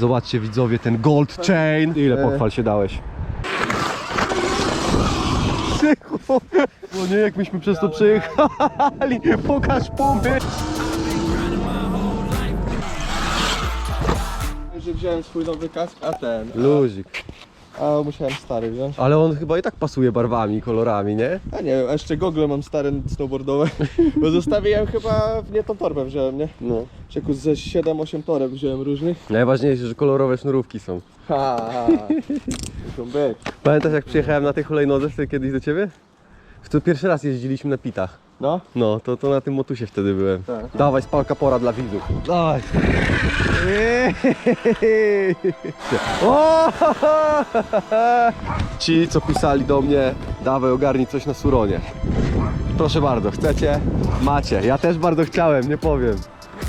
Zobaczcie widzowie, ten gold chain. Ile pochwal się dałeś? Sychu. No nie, jak myśmy przez to przejechali. Pokaż pomysł. Że wziąłem swój nowy kask, a ten. Luzik. A musiałem stary wziąć. Ale on chyba i tak pasuje barwami, kolorami, nie? A nie wiem, a jeszcze gogle mam stare snowboardowe. Bo zostawiłem chyba w nie tą torbę wziąłem, nie? No. Czeku ze 7-8 toreb wziąłem różnych. Najważniejsze, że kolorowe sznurówki są. Ha, ha. Być. Pamiętasz jak przyjechałem na tej hulajnodze wtedy kiedyś do ciebie? To pierwszy raz jeździliśmy na pitach. No. No, to, to na tym motusie wtedy byłem. Tak. Dawaj, spalka pora dla widzów. Dawaj. O! Ci, co pisali do mnie, dawaj ogarnij coś na Suronie. Proszę bardzo, chcecie? Macie. Ja też bardzo chciałem, nie powiem.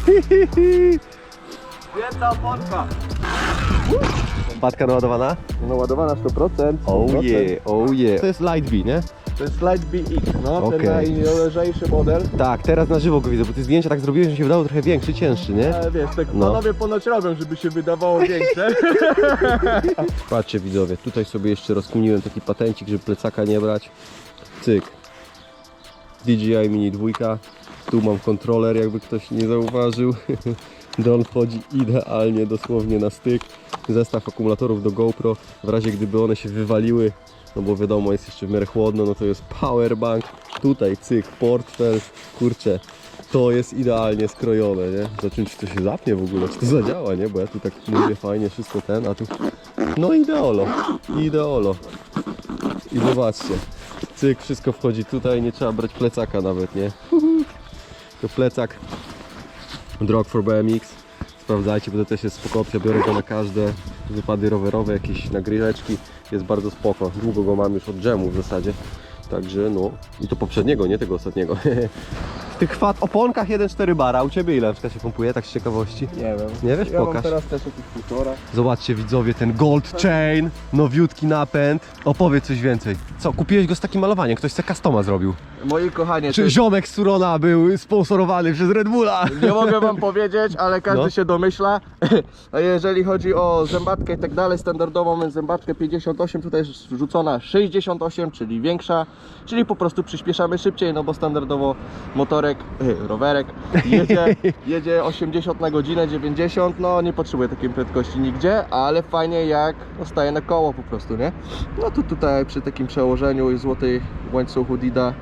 Jedna oponka. Patka naładowana? No ładowana 100%. Oh 100%. yeah, oh yeah. To jest Light B, nie? To jest Light BX, no. Okej. Ten najlżejszy model. Tak, teraz na żywo go widzę, bo ty zdjęcia tak zrobiłeś, że mi się wydało trochę większy, cięższy, nie? Ale wiesz, tak No. panowie ponoć robią, żeby się wydawało większe. Patrzcie widzowie, tutaj sobie jeszcze rozkminiłem taki patencik, żeby plecaka nie brać. Cyk. DJI Mini 2. Tu mam kontroler, jakby ktoś nie zauważył. Dron wchodzi idealnie, dosłownie na styk. Zestaw akumulatorów do GoPro, w razie gdyby one się wywaliły, no bo wiadomo jest jeszcze w miarę chłodno, no to jest powerbank. Tutaj cyk, portfel, kurczę. To jest idealnie skrojone, nie? Zobaczymy czy to się zapnie w ogóle, czy to zadziała, nie? Bo ja tu tak mówię fajnie, wszystko ten, a tu... No ideolo, ideolo. I zobaczcie, cyk, wszystko wchodzi tutaj, nie trzeba brać plecaka nawet, nie? To plecak Drog for BMX. Sprawdzajcie, bo to też jest spoko opcja, biorę go na każde wypady rowerowe, jakieś nagryweczki. Jest bardzo spoko. Długo go mam już od dżemu w zasadzie. Także no, i to poprzedniego, nie tego ostatniego. Tych chwat oponkach 1,4 bara. U Ciebie ile na przykład się pompuje, tak z ciekawości? Nie wiem. Nie wiesz? Ja mam Pokaż. teraz też jakieś półtora. Zobaczcie widzowie, ten gold chain, nowiutki napęd. Opowiedz coś więcej. Co, kupiłeś go z takim malowaniem? Ktoś se customa zrobił? Moi kochanie, Czy to ziomek z Surona był sponsorowany przez Red Bulla? nie mogę wam powiedzieć, ale każdy No. się domyśla. A jeżeli chodzi o zębatkę i tak dalej, standardową mamy zębatkę 58, tutaj jest rzucona 68, czyli większa, czyli po prostu przyspieszamy szybciej, no bo standardowo motorek, e, rowerek jedzie, jedzie 80 na godzinę, 90, no nie potrzebuje takiej prędkości nigdzie, ale fajnie jak no, staje na koło po prostu, nie? No to tutaj przy takim przełożeniu i złotej łańcuchu Dida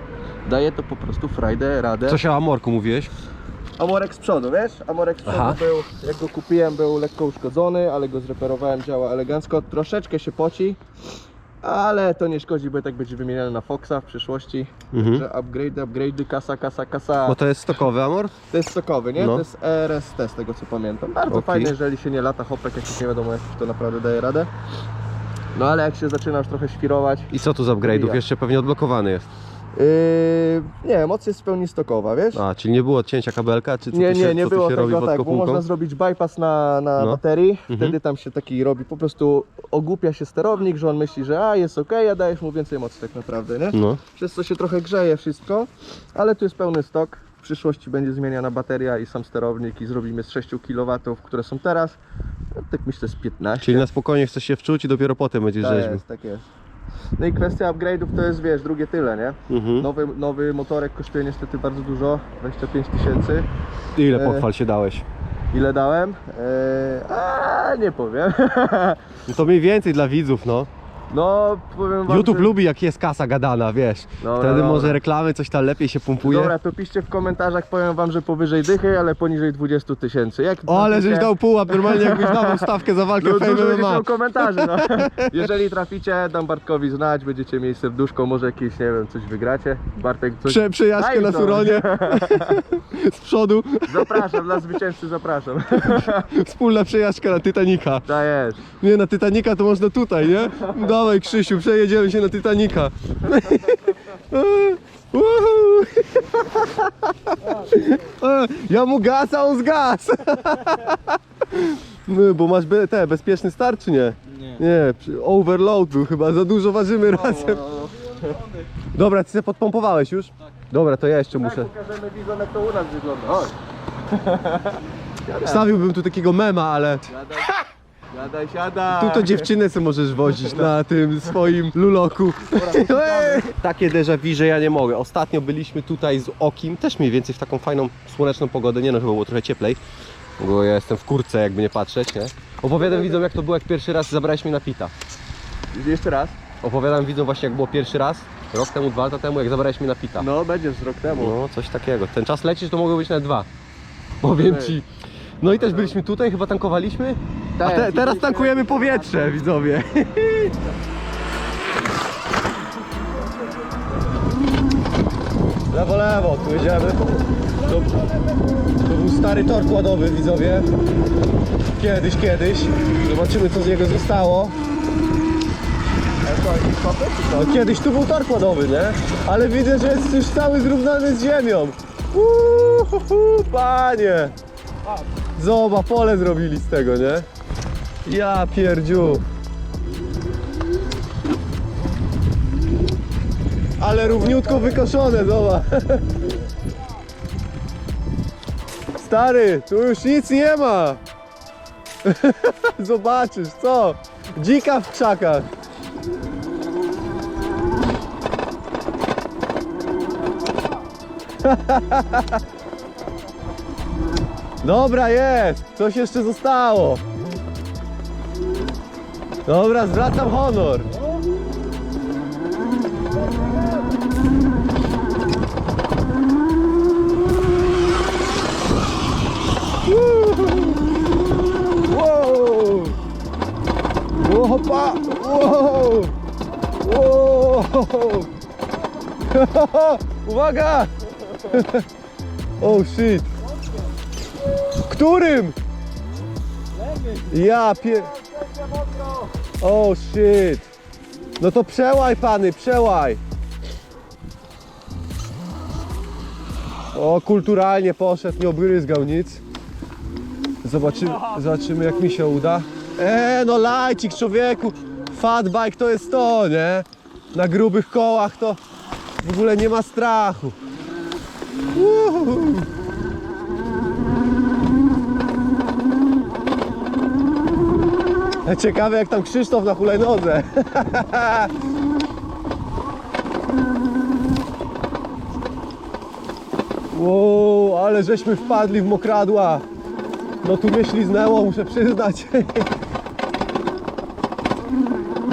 daje to po prostu frajdę, radę. Coś o Amorku mówiłeś? Amorek z przodu, wiesz? Amorek z przodu Aha. był, jak go kupiłem, był lekko uszkodzony, ale go zreperowałem, działa elegancko. Troszeczkę się poci, ale to nie szkodzi, bo i tak będzie wymieniany na Foxa w przyszłości. Mhm. Także upgrade, upgrade, kasa, kasa, kasa. Bo to jest stokowy Amor? To jest sokowy, nie? No. To jest RST z tego co pamiętam. Bardzo Okej. fajne, jeżeli się nie lata hopek, jakiś nie wiadomo jak to naprawdę daje radę. No ale jak się zaczyna już trochę świrować, I co tu z upgrade'ów? Jeszcze pewnie odblokowany jest. Yy, nie, moc jest w pełni stokowa, wiesz? A, czyli nie było odcięcia kabelka, czy co Nie, tu się, nie, nie co tu było się robi tego pod tak, bo można zrobić bypass na, na No. baterii, Mhm. wtedy tam się taki robi, po prostu ogłupia się sterownik, że on myśli, że a jest ok, a dajesz mu więcej mocy tak naprawdę, nie? No, Przez co się trochę grzeje wszystko, ale tu jest pełny stok. W przyszłości będzie zmieniana bateria i sam sterownik i zrobimy z 6 kW, które są teraz, no, tak myślę z 15. czyli na spokojnie chcesz się wczuć i dopiero potem będziesz tak rzeźbił. jest, tak jest. No i kwestia upgrade'ów to jest, wiesz, drugie tyle, nie? Mhm. Nowy, nowy motorek kosztuje niestety bardzo dużo, 25 tysięcy. Ile e, pochwal się dałeś? Ile dałem? Eee, a nie powiem. No to mniej więcej dla widzów, no. No, powiem wam, YouTube że... lubi jak jest kasa gadana, wiesz. Dobra, Wtedy dobra. może reklamy, coś tam lepiej się pompuje. Dobra, to piszcie w komentarzach, powiem wam, że powyżej dychy, ale poniżej 20 tysięcy. Jak O, ale traficie- żeś dał pułap, normalnie jakbyś dawał stawkę za walkę No w dużo MMA. miał komentarzy, no. Jeżeli traficie, dam Bartkowi znać, będziecie mieli serduszko, może jakieś, nie wiem, coś wygracie. Bartek coś... Prze, przejażdżkę Daj na to. Suronie z przodu, Zapraszam, dla zwycięzcy zapraszam. wspólna przejażdżka na Titanica. Dajesz. Nie, na Titanica to można tutaj, nie? Dawaj Krzysiu, przejedziemy się na Titanica. Uhu. Ja mu gaz, a on z gaz. No, bo masz be, te, bezpieczny start czy nie? Nie. Nie, przy- overload był chyba, za dużo ważymy razem. Dobra, ty się podpompowałeś już? Dobra, to ja jeszcze Muszę. muszę. pokażemy widzom, jak to u nas wygląda. Chodź. Wstawiłbym tu takiego mema, ale Siadaj, siadaj. Tu to dziewczynę sobie możesz wozić na tym swoim luloku. Takie déjà vu, że ja nie mogę. Ostatnio byliśmy tutaj z Okim, też mniej więcej w taką fajną, słoneczną pogodę. Nie no, chyba było trochę cieplej, bo ja jestem w kurce, jakby nie patrzeć, nie? Opowiadam widzom, jak to było, jak pierwszy raz zabrałeś mnie na pita. Jeszcze raz? Opowiadam widzom właśnie, jak było pierwszy raz, rok temu, dwa lata temu, jak zabrałeś mnie na pita. No, będziesz z rok temu. No, coś takiego. Ten czas lecisz, to mogło być nawet dwa. Powiem Ej. ci. No i też byliśmy tutaj, chyba tankowaliśmy. A te, teraz tankujemy powietrze, widzowie. Lewo, lewo, tu jedziemy. To, to był stary tor kładowy, widzowie. Kiedyś, kiedyś. Zobaczymy, co z niego zostało. No, kiedyś tu był tor kładowy, nie? Ale widzę, że jest już cały zrównany z ziemią. Uuu, panie! Zobacz, pole zrobili z tego, nie? Ja pierdziu. Ale równiutko wykoszone, zobacz. Stary, tu już nic nie ma. Zobaczysz, co? Dzika w krzakach. Dobra, jest! Coś jeszcze zostało. Dobra, zwracam honor. Wow! Wow, hopa! Wow! Wow! Uwaga! Oh shit! Którym? Ja pier... Oh shit! No to przełaj pany, przełaj! O, kulturalnie poszedł, nie obryzgał nic. Zobaczymy, zobaczymy jak mi się uda. Eee, no lajcik człowieku! Fatbike to jest to, nie? Na grubych kołach to w ogóle nie ma strachu. Ciekawe jak tam Krzysztof na hulajnodze. Wow, ale żeśmy wpadli w mokradła. No tu mnie śliznęło, muszę przyznać.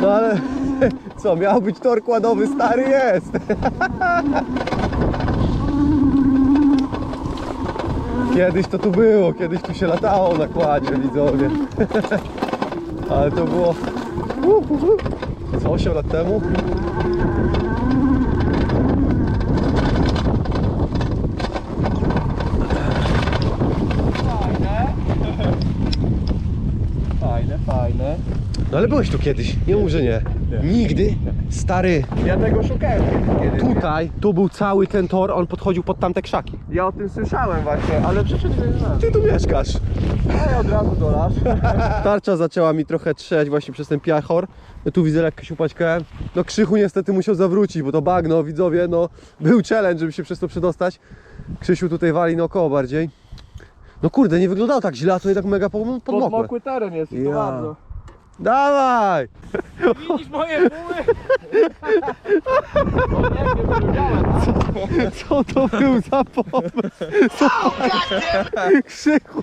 No ale co, miał być tor kładowy, stary jest. Kiedyś to tu było, kiedyś tu się latało na kładzie, widzowie. Ale to było uh, uh, uh. co 8 lat temu. Fajne, fajne. No ale byłeś tu kiedyś, nie mów, że nie. Nigdy, stary, Ja tego szukałem tutaj, tu był cały ten tor, on podchodził pod tamte krzaki. Ja o tym słyszałem właśnie, ale przecież nie znam. Ty tu mieszkasz. A ja od razu do las. Tarcza zaczęła mi trochę trzeć właśnie przez ten piachor. No tu widzę lekko się upaćkałem. No Krzychu niestety musiał zawrócić, bo to bagno, widzowie, no był challenge, żeby się przez to przedostać. Krzysiu tutaj wali naokoło bardziej. No kurde, nie wyglądało tak źle, a to jednak mega pod- podmokłe. Podmokły teren jest i to Ja. bardzo. Dawaj! Widzisz moje buły? Co to był za pomysł? Zobacz. Krzychu!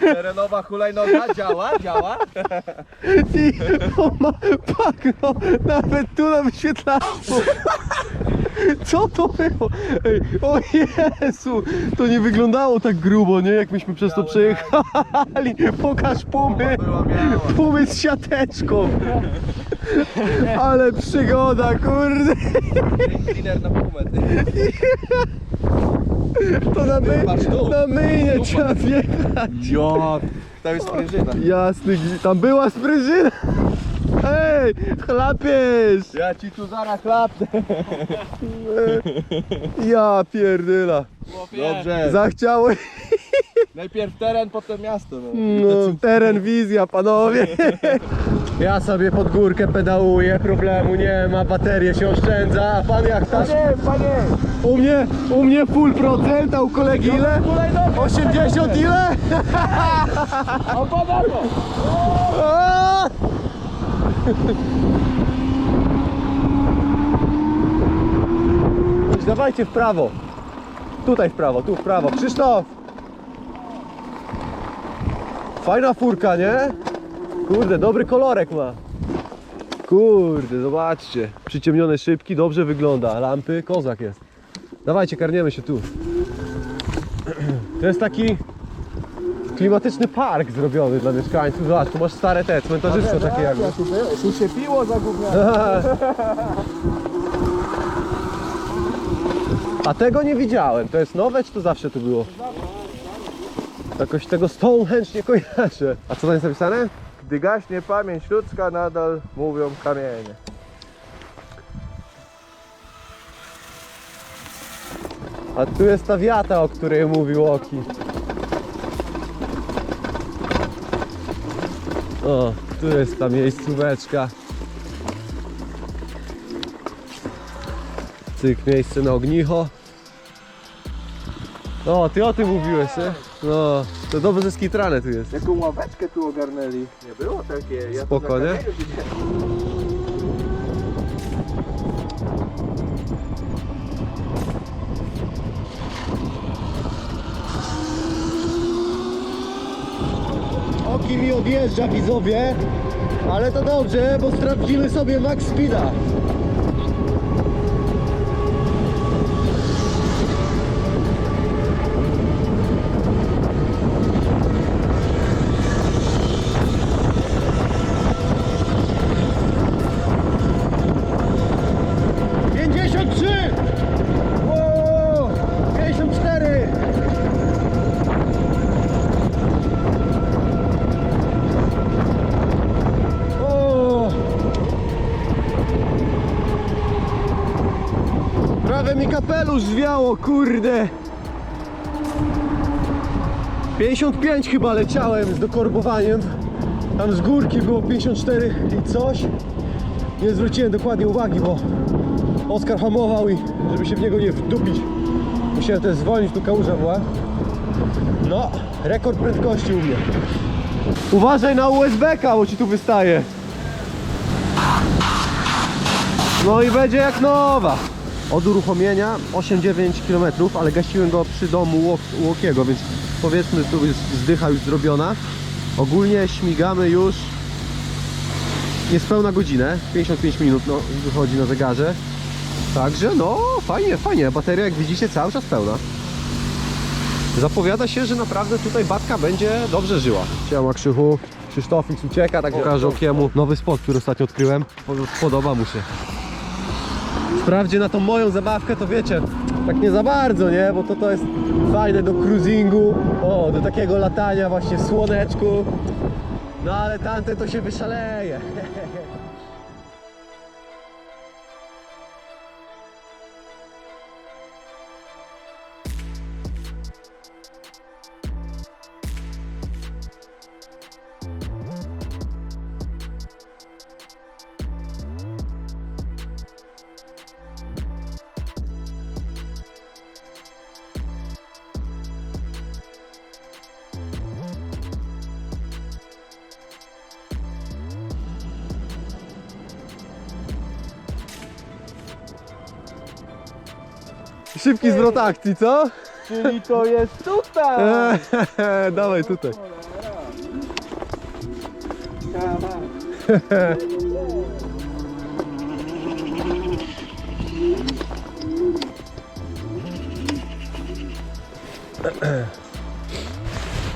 Terenowa hulajnoga działa, działa. I to ma bagno nawet tu na wyświetlaczu. Co to było? Ej, o Jezu, to nie wyglądało tak grubo, nie? Jak myśmy przez to przejechali. Pokaż pumy. Pumy z siateczką. Ale przygoda, kurde. Cleaner na pumę. To na, my, na myjnie trzeba wjechać. Ja. Tam jest sprężyna. Jasny, tam była sprężyna. Ej, chlapiesz. Ja ci tu zaraz chlapnę. Ja pierdyla. Dobrze. Zachciało Najpierw teren, potem miasto. No. no, teren wizja, panowie. Ja sobie pod górkę pedałuję, problemu nie ma, baterie się oszczędza, a pan jak tam? Panie, panie! U mnie, u mnie full procent, a u kolegi ile? 80 ile? A! Chodź, Dawajcie w prawo. Tutaj w prawo, tu w prawo. Krzysztof! Fajna furka, nie? Kurde, dobry kolorek ma. Kurde, zobaczcie. Przyciemnione szybki, dobrze wygląda. Lampy, kozak jest. Dawajcie, karniemy się tu. To jest taki klimatyczny park zrobiony dla mieszkańców. Zobacz, tu masz stare te, cmentarzystwo takie jakby. tu, się piło zagubniane. A tego nie widziałem. To jest nowe, czy to zawsze tu było? Jakoś tego Stonehenge nie kojarzę. A co tam jest napisane? Gdy gaśnie pamięć ludzka, nadal mówią kamienie. A tu jest ta wiata, o której mówił Oki. O, tu jest ta miejscóweczka. Cyk, miejsce na ognicho. O, ty o tym mówiłeś, nie? No, to dobrze skitrane tu jest. Jaką ławeczkę tu ogarnęli? Nie było takie. Ja Spoko, nie? kamieniu siedziałem. Oki mi odjeżdża widzowie, ale to dobrze, bo sprawdzimy sobie max speeda. Kapelusz zwiało, kurde! 55 chyba leciałem z dokorbowaniem. Tam z górki było 54 i coś. Nie zwróciłem dokładnie uwagi, bo Oskar hamował i żeby się w niego nie wdupić. Musiałem też zwolnić, tu kałuża była. No, rekord prędkości u mnie. Uważaj na USB-ka, bo ci tu wystaje. No i będzie jak nowa. Od uruchomienia 8-9 km, ale gasiłem go przy domu Łok- Łokiego, więc powiedzmy tu jest zdycha już zrobiona. Ogólnie śmigamy już niespełna godzinę, 55 minut no, wychodzi na zegarze. Także no fajnie, fajnie, bateria jak widzicie cały czas pełna. Zapowiada się, że naprawdę tutaj Batka będzie dobrze żyła. Siema Krzychu, Krzysztofik ucieka, tak pokażę okiemu. Nowy spot, który ostatnio odkryłem, Pod- podoba mu się. Wprawdzie na tą moją zabawkę to wiecie, tak nie za bardzo, nie? Bo to to jest fajne do cruisingu, o, do takiego latania właśnie w słoneczku. No ale tamte to się wyszaleje. Szybki zwrot akcji, co? Czyli to jest tutaj! Dawaj tutaj.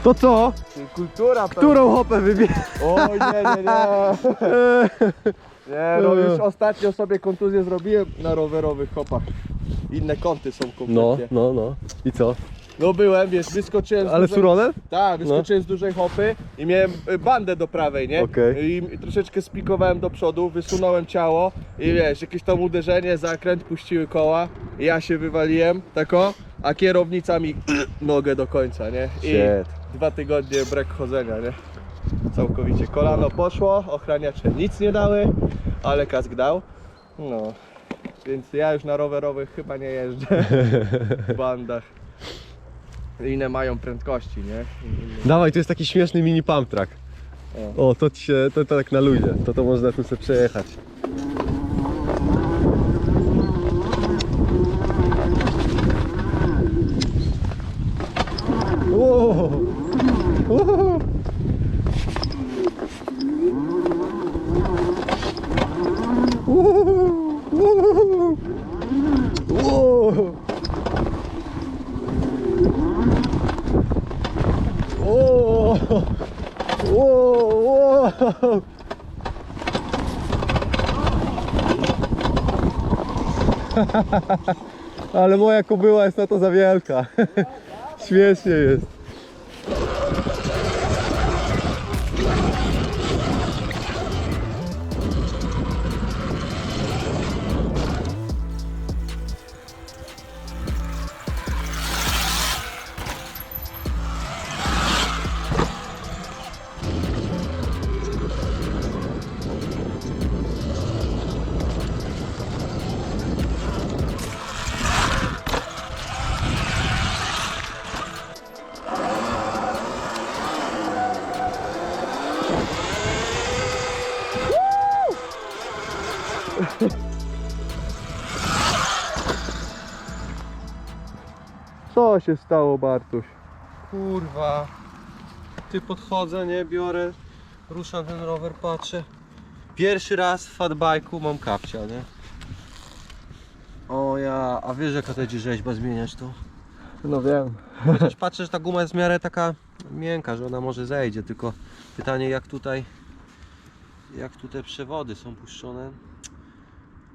To co? Kultura Którą hopę wybierz? O nie, nie, nie. Nie, no już ostatnio sobie kontuzję zrobiłem na rowerowych hopach. Inne kąty są kompletnie. No, No, no, no. I co? byłem, wiesz, wyskoczyłem z Ale dużej-? Tak, wyskoczyłem z dużej hopy i miałem y, bandę do prawej, nie? Okej. I troszeczkę spikowałem do przodu, wysunąłem ciało i wiesz, jakieś tam uderzenie, zakręt, puściły koła i ja się wywaliłem, tako, a kierownica mi nogę do końca, nie? I Shit. dwa tygodnie brak chodzenia, nie? całkowicie. Kolano poszło, ochraniacze nic nie dały, ale kask dał. No, więc ja już na rowerowych chyba nie jeżdżę w bandach. Inne mają prędkości, nie? Dawaj, to jest taki śmieszny mini pump track. O, to ci się, to, to tak na ludzie, to to można tu sobie przejechać. Wow. Wow. Wow. Wow. O! Ale moja kobyła jest na to za wielka. Śmiesznie jest. Co się stało, Bartuś? Kurwa. Ty podchodzę, nie biorę, ruszam ten rower, patrzę. Pierwszy raz w fatbike'u mam kapcia, nie? O ja, a wiesz jaka to będzie rzeźba zmieniać to? No wiem. Chociaż patrzę, że ta guma jest w miarę taka miękka, że ona może zejdzie, tylko pytanie jak tutaj jak tutaj przewody są puszczone.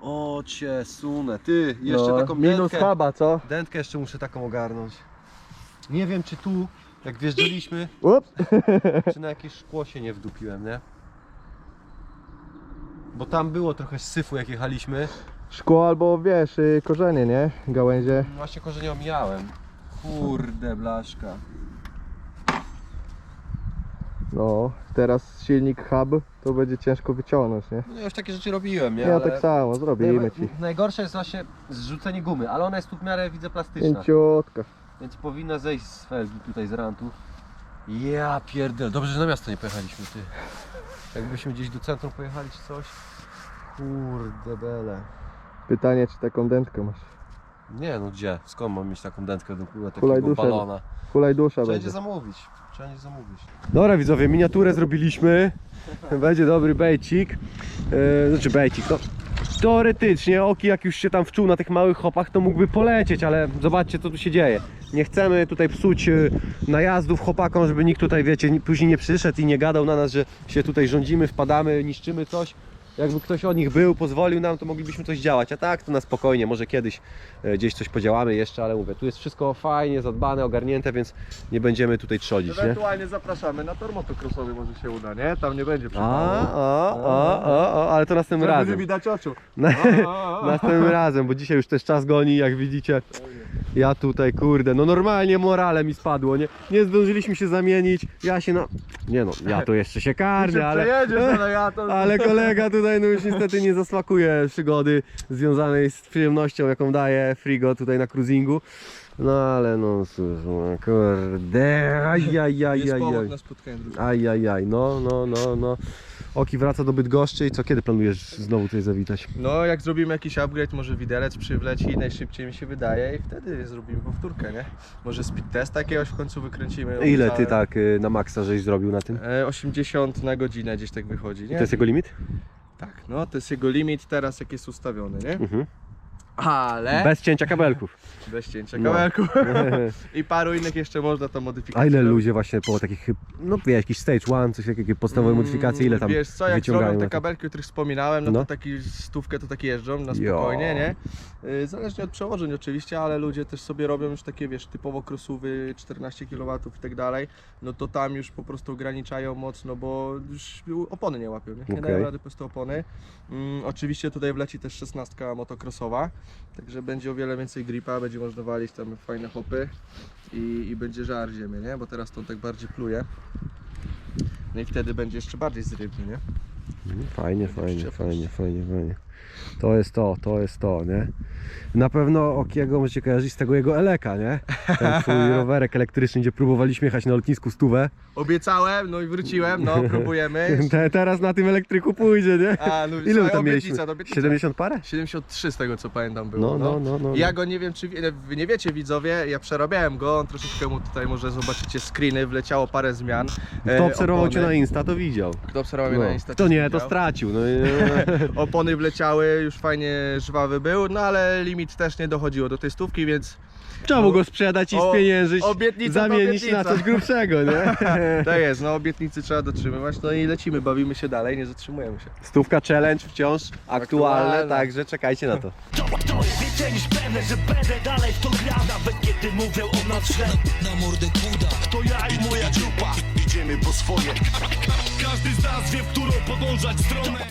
O cię sunę, ty, jeszcze no, taką Minus dętkę, huba, co? dętkę jeszcze muszę taką ogarnąć. Nie wiem czy tu, jak wjeżdżaliśmy, Ups. czy na jakieś szkło się nie wdupiłem, nie? Bo tam było trochę syfu jak jechaliśmy. Szkło albo wiesz, y, korzenie, nie? Gałęzie. Właśnie korzenie omijałem. Kurde blaszka. No, teraz silnik hub to będzie ciężko wyciągnąć, nie? No ja już takie rzeczy robiłem, nie? Ja Ale- tak samo, zrobimy ci. Najgorsze jest właśnie zrzucenie gumy, ale ona jest tu w miarę widzę plastyczna. Pięciutka. Więc powinna zejść z felgi tutaj z rantu. Ja pierdolę, dobrze, że na miasto nie pojechaliśmy ty. Jakbyśmy gdzieś do centrum pojechali czy coś. Kurde bele. Pytanie, czy taką dętkę masz? Nie no gdzie? Skąd mam mieć taką dętkę do Hulaj takiego duszę. balona? Hulaj dusza Trzeba będzie. będzie zamówić. Trzeba będzie zamówić. Dobra widzowie, miniaturę zrobiliśmy. Będzie dobry bejcik. E, znaczy bejcik, no. Teoretycznie Oki jak już się tam wczuł na tych małych hopach to mógłby polecieć, ale zobaczcie co tu się dzieje. Nie chcemy tutaj psuć e, najazdów chłopakom, żeby nikt tutaj wiecie ni- później nie przyszedł i nie gadał na nas, że się tutaj rządzimy, wpadamy, niszczymy coś. Jakby ktoś od nich był, pozwolił nam, to moglibyśmy coś działać. A tak, to na spokojnie, może kiedyś e, gdzieś coś podziałamy jeszcze, ale mówię, tu jest wszystko fajnie, zadbane, ogarnięte, więc nie będziemy tutaj trzodzić, nie? Ewentualnie zapraszamy na tor motocrossowy, może się uda, nie? Tam nie będzie A, przypału. a, a, a, a, ale to następnym Żeby nie razem. widać oczu. Na, A, a, a. następnym razem, bo dzisiaj już też czas goni, jak widzicie. Ja tutaj, kurde, no normalnie morale mi spadło, nie? Nie zdążyliśmy się zamienić, ja się no... Nie no, ja to jeszcze się karmię, ale... przejedziesz, ale ja to... Ale kolega tutaj no już niestety nie zasmakuje przygody związanej z przyjemnością, jaką daje Frigo tutaj na cruisingu. No ale no cóż, no, kurde, ajajajajaj. na spotkanie drugie. Ajajaj, no, no, no, no. Oki wraca do Bydgoszczy i co, kiedy planujesz znowu tutaj zawitać? No, jak zrobimy jakiś upgrade, może widelec przywleci najszybciej mi się wydaje i wtedy zrobimy powtórkę, nie? Może speed test jakiegoś w końcu wykręcimy. Ile ty tak y, na maksa żeś zrobił na tym? E, 80 na godzinę gdzieś tak wychodzi, I nie? to jest jego limit? Tak, no to jest jego limit teraz jak jest ustawiony, nie? Mhm. Ale... Bez cięcia kabelków. Bez cięcia No. I paru innych jeszcze można to modyfikować. A ile ludzie właśnie po takich, no wie, jakiś stage one, coś jakieś podstawowe modyfikacje, ile tam Mm, Wiesz co, jak wyciągają zrobią te na to? kabelki, o których wspominałem, no, No. to taki stówkę to tak jeżdżą na Jo. spokojnie, nie? Y, Zależnie od przełożeń oczywiście, ale ludzie też sobie robią już takie, wiesz, typowo crossowy 14 kW i tak dalej, no to tam już po prostu ograniczają mocno, bo już opony nie łapią, nie? Nie Okej. dają rady po prostu opony. Mm, oczywiście tutaj wleci też 16 motocrossowa, także będzie o wiele więcej gripa, będzie można walić tam fajne hopy i, i będzie żar ziemię, nie? Bo teraz to tak bardziej pluje. No i wtedy będzie jeszcze bardziej zrywny, nie? Fajnie, fajnie, fajnie, fajnie, fajnie. To jest to, to jest to, nie? Na pewno Okiego możecie kojarzyć z tego jego Eleka, nie? Ten twój rowerek elektryczny, gdzie próbowaliśmy jechać na lotnisku stówę. Obiecałem, no i wróciłem, no próbujemy. Te, teraz na tym elektryku pójdzie, nie? A, no, Ile tam obietnica, mieliśmy? to obietnica. 70 parę? 73 z tego co pamiętam było. No, no, no, no. Ja go nie wiem, czy wy nie wiecie widzowie, ja przerabiałem go, on troszeczkę mu tutaj może zobaczycie screeny, wleciało parę zmian. Kto E, obserwował cię opony- na Insta, to widział. Kto obserwował mnie No. na Insta, też nie, to. Stracił. No, i- Opony wleciały, już fajnie żwawy był, no ale limit też nie dochodziło do tej stówki, więc Trzeba mu go sprzedać i O, spieniężyć, obietnica to zamienić obietnica. na coś grubszego, nie? to jest, no obietnicy trzeba dotrzymywać, no i lecimy, bawimy się dalej, nie zatrzymujemy się. Stówka challenge wciąż aktualne, Aktualne. także czekajcie na to. To, to jest więcej niż pewne, że będę dalej w to grał Nawet kiedy mówią o nas źle na mordę kuda To ja i moja grupa Po swoje. Każdy z nas wie, w którą podążać stronę